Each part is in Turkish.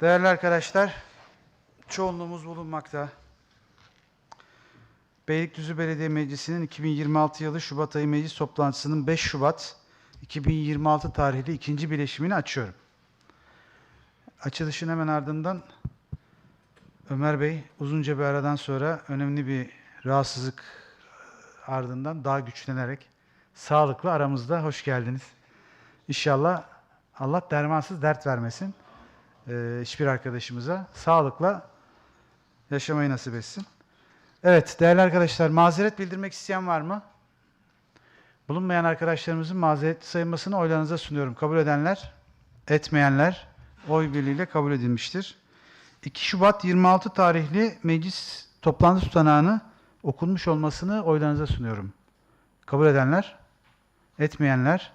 Değerli arkadaşlar, çoğunluğumuz bulunmakta. Beylikdüzü Belediye Meclisi'nin 2026 yılı Şubat ayı meclis toplantısının 5 Şubat 2026 tarihli ikinci bileşimini açıyorum. Açılışın hemen ardından Ömer Bey uzunca bir aradan sonra önemli bir rahatsızlık ardından daha güçlenerek sağlıklı aramızda hoş geldiniz. İnşallah Allah dermansız dert vermesin e, hiçbir arkadaşımıza sağlıkla yaşamayı nasip etsin. Evet değerli arkadaşlar mazeret bildirmek isteyen var mı? Bulunmayan arkadaşlarımızın mazeret sayılmasını oylarınıza sunuyorum. Kabul edenler, etmeyenler oy birliğiyle kabul edilmiştir. 2 Şubat 26 tarihli meclis toplantı tutanağını okunmuş olmasını oylarınıza sunuyorum. Kabul edenler, etmeyenler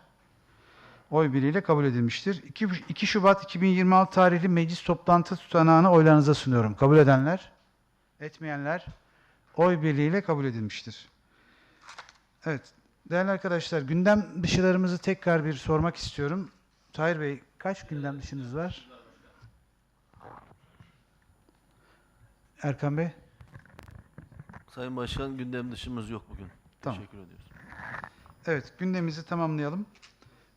oy birliğiyle kabul edilmiştir. 2, 2 Şubat 2026 tarihli meclis toplantı tutanağını oylarınıza sunuyorum. Kabul edenler, etmeyenler oy birliğiyle kabul edilmiştir. Evet, değerli arkadaşlar gündem dışılarımızı tekrar bir sormak istiyorum. Tahir Bey kaç gündem dışınız var? Erkan Bey? Sayın Başkan gündem dışımız yok bugün. Tamam. Teşekkür ediyoruz. Evet, gündemimizi tamamlayalım.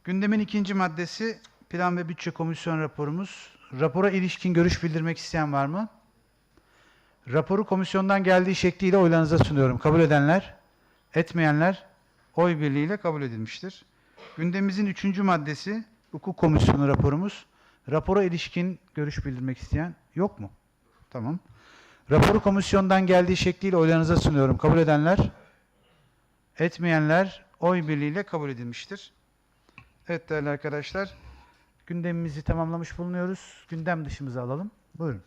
Gündemin ikinci maddesi Plan ve Bütçe Komisyon raporumuz. Rapora ilişkin görüş bildirmek isteyen var mı? Raporu komisyondan geldiği şekliyle oylarınıza sunuyorum. Kabul edenler, etmeyenler oy birliğiyle kabul edilmiştir. Gündemimizin üçüncü maddesi Hukuk Komisyonu raporumuz. Rapora ilişkin görüş bildirmek isteyen yok mu? Tamam. Raporu komisyondan geldiği şekliyle oylarınıza sunuyorum. Kabul edenler, Etmeyenler oy birliğiyle kabul edilmiştir. Evet değerli arkadaşlar, gündemimizi tamamlamış bulunuyoruz. Gündem dışımızı alalım. Buyurun.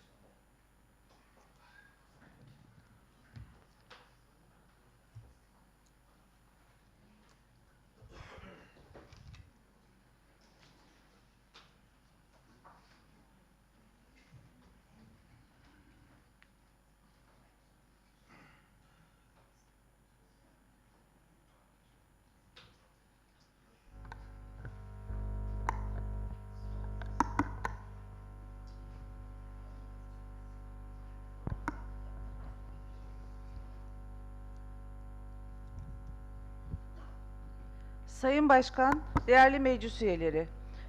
Sayın Başkan, değerli meclis üyeleri,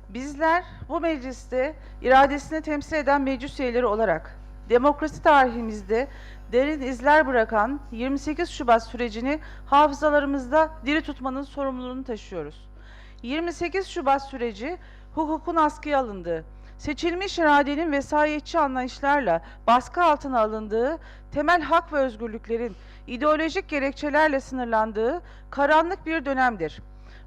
bizler bu mecliste iradesini temsil eden meclis üyeleri olarak demokrasi tarihimizde derin izler bırakan 28 Şubat sürecini hafızalarımızda diri tutmanın sorumluluğunu taşıyoruz. 28 Şubat süreci hukukun askıya alındığı, seçilmiş iradenin vesayetçi anlayışlarla baskı altına alındığı, temel hak ve özgürlüklerin ideolojik gerekçelerle sınırlandığı karanlık bir dönemdir.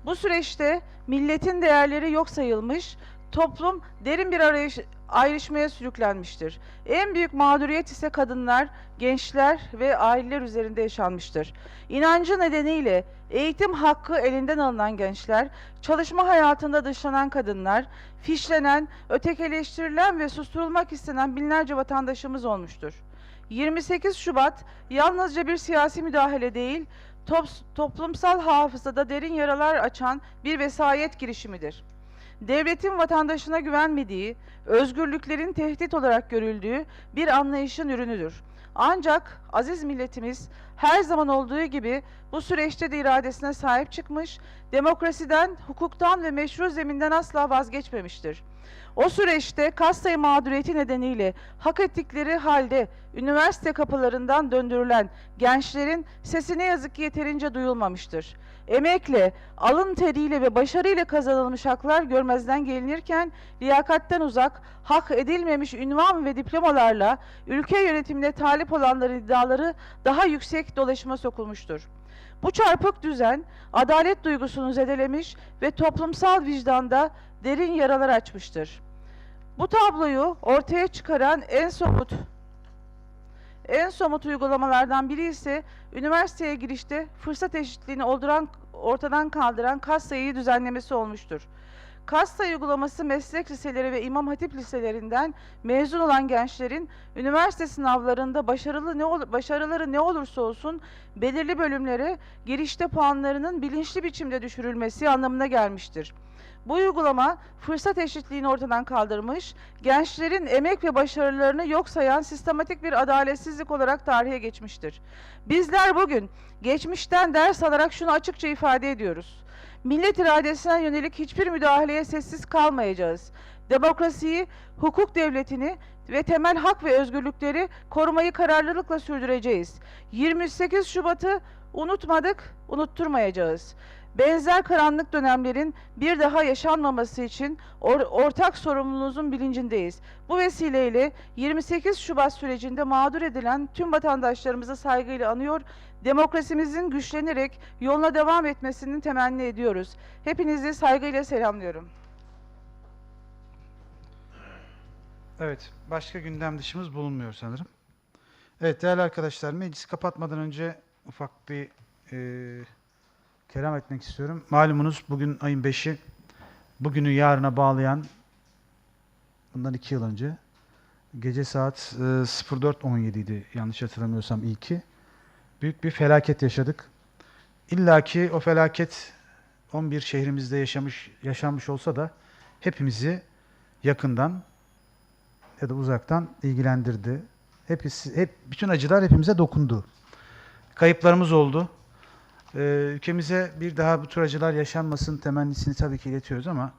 Bu süreçte milletin değerleri yok sayılmış, toplum derin bir arayış, ayrışmaya sürüklenmiştir. En büyük mağduriyet ise kadınlar, gençler ve aileler üzerinde yaşanmıştır. İnancı nedeniyle eğitim hakkı elinden alınan gençler, çalışma hayatında dışlanan kadınlar, fişlenen, ötekileştirilen ve susturulmak istenen binlerce vatandaşımız olmuştur. 28 Şubat yalnızca bir siyasi müdahale değil, top- toplumsal hafızada derin yaralar açan bir vesayet girişimidir. Devletin vatandaşına güvenmediği, özgürlüklerin tehdit olarak görüldüğü bir anlayışın ürünüdür. Ancak aziz milletimiz her zaman olduğu gibi bu süreçte de iradesine sahip çıkmış, demokrasiden, hukuktan ve meşru zeminden asla vazgeçmemiştir. O süreçte kas sayı mağduriyeti nedeniyle hak ettikleri halde üniversite kapılarından döndürülen gençlerin sesi ne yazık ki yeterince duyulmamıştır. Emekle, alın teriyle ve başarıyla kazanılmış haklar görmezden gelinirken liyakatten uzak, hak edilmemiş ünvan ve diplomalarla ülke yönetimine talip olanların iddiaları daha yüksek dolaşıma sokulmuştur. Bu çarpık düzen adalet duygusunu zedelemiş ve toplumsal vicdanda derin yaralar açmıştır. Bu tabloyu ortaya çıkaran en somut en somut uygulamalardan biri ise üniversiteye girişte fırsat eşitliğini olduran, ortadan kaldıran kas sayıyı düzenlemesi olmuştur. Kas sayı uygulaması meslek liseleri ve imam hatip liselerinden mezun olan gençlerin üniversite sınavlarında başarılı ne ol- başarıları ne olursa olsun belirli bölümlere girişte puanlarının bilinçli biçimde düşürülmesi anlamına gelmiştir. Bu uygulama fırsat eşitliğini ortadan kaldırmış, gençlerin emek ve başarılarını yok sayan sistematik bir adaletsizlik olarak tarihe geçmiştir. Bizler bugün geçmişten ders alarak şunu açıkça ifade ediyoruz. Millet iradesine yönelik hiçbir müdahaleye sessiz kalmayacağız. Demokrasiyi, hukuk devletini ve temel hak ve özgürlükleri korumayı kararlılıkla sürdüreceğiz. 28 Şubat'ı unutmadık, unutturmayacağız. Benzer karanlık dönemlerin bir daha yaşanmaması için or- ortak sorumluluğumuzun bilincindeyiz. Bu vesileyle 28 Şubat sürecinde mağdur edilen tüm vatandaşlarımızı saygıyla anıyor, demokrasimizin güçlenerek yoluna devam etmesini temenni ediyoruz. Hepinizi saygıyla selamlıyorum. Evet, başka gündem dışımız bulunmuyor sanırım. Evet değerli arkadaşlar, meclisi kapatmadan önce ufak bir e, kelam etmek istiyorum. Malumunuz bugün ayın 5'i, bugünü yarına bağlayan, bundan iki yıl önce, gece saat e, 04.17 idi yanlış hatırlamıyorsam ilki. Büyük bir felaket yaşadık. İlla ki o felaket 11 şehrimizde yaşamış yaşanmış olsa da hepimizi yakından ya da uzaktan ilgilendirdi. Hepsi, hep bütün acılar hepimize dokundu. Kayıplarımız oldu. Ee, ülkemize bir daha bu tür acılar yaşanmasın temennisini tabii ki iletiyoruz ama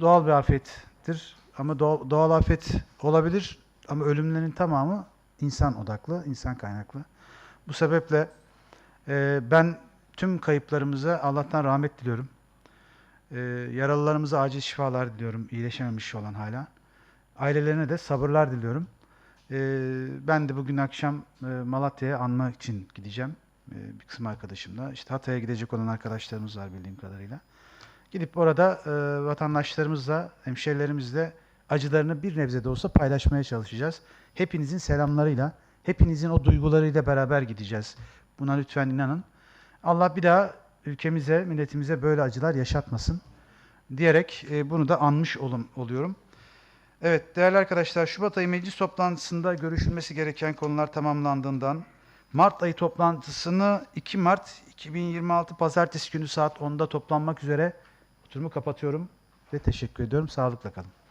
doğal bir afettir. Ama doğal, doğal afet olabilir ama ölümlerin tamamı insan odaklı, insan kaynaklı. Bu sebeple e, ben tüm kayıplarımıza Allah'tan rahmet diliyorum. E, yaralılarımıza acil şifalar diliyorum, iyileşememiş olan hala. Ailelerine de sabırlar diliyorum. Ee, ben de bugün akşam e, Malatya'ya anmak için gideceğim. Ee, bir kısım arkadaşımla. İşte Hatay'a gidecek olan arkadaşlarımız var bildiğim kadarıyla. Gidip orada e, vatandaşlarımızla, hemşerilerimizle acılarını bir nebze de olsa paylaşmaya çalışacağız. Hepinizin selamlarıyla, hepinizin o duygularıyla beraber gideceğiz. Buna lütfen inanın. Allah bir daha ülkemize, milletimize böyle acılar yaşatmasın diyerek e, bunu da anmış olum, oluyorum. Evet değerli arkadaşlar Şubat ayı meclis toplantısında görüşülmesi gereken konular tamamlandığından Mart ayı toplantısını 2 Mart 2026 Pazartesi günü saat 10'da toplanmak üzere oturumu kapatıyorum ve teşekkür ediyorum. Sağlıkla kalın.